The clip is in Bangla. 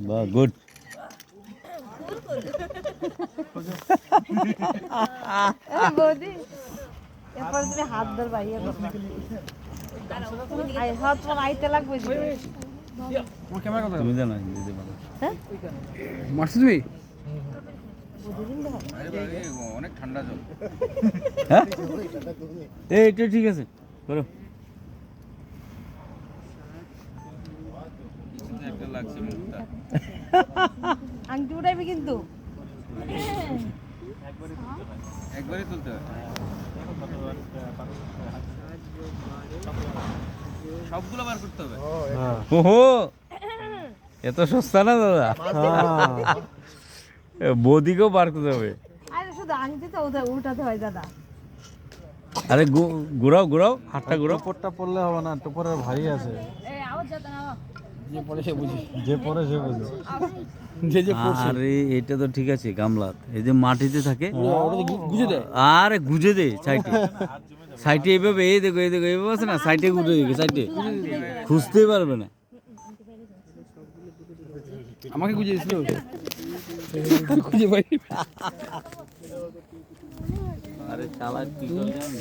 বাহ গুড। বৌদি এরপর তুমি হাত ধরবা ইয়ে হাত তোমার আইতে লাগবে তুমি জানো দিতে পারো হ্যাঁ? মারছো তুমি অনেক ঠান্ডা জল হ্যাঁ? এই এটা ঠিক আছে করো। লাগছে মুখটা। আংটি উঠাইবে কিন্তু। একবারই তুলতে হয় সবগুলো বার করতে হবে। ওহো! এত সস্তা না দাদা? এ, বৌদিকেও বার করতে হবে। আরে শুধু আংটি তো উঠাতে হয় দাদা। আরে ঘুরাও ঘুরাও হাতটা ঘুরাও টোপরটা পড়লে হবে না টোপরের ভারী আছে। যে পরে সে বুঝি। যে পরে সে বুঝে। যে যে আরে এটা তো ঠিক আছে গামলাত এই যে মাটিতে থাকে। গুজে দেয়। আরে গুজে দে সাইডে সাইডে এইভাবে এই দেখো এই দেখো এইভাবে আছে না সাইডে গুজে দিকে সাইডে খুঁজতেই পারবে না। আমাকে গুজে দিছিল খুঁজে পাই আরে চালা কি করে জানো?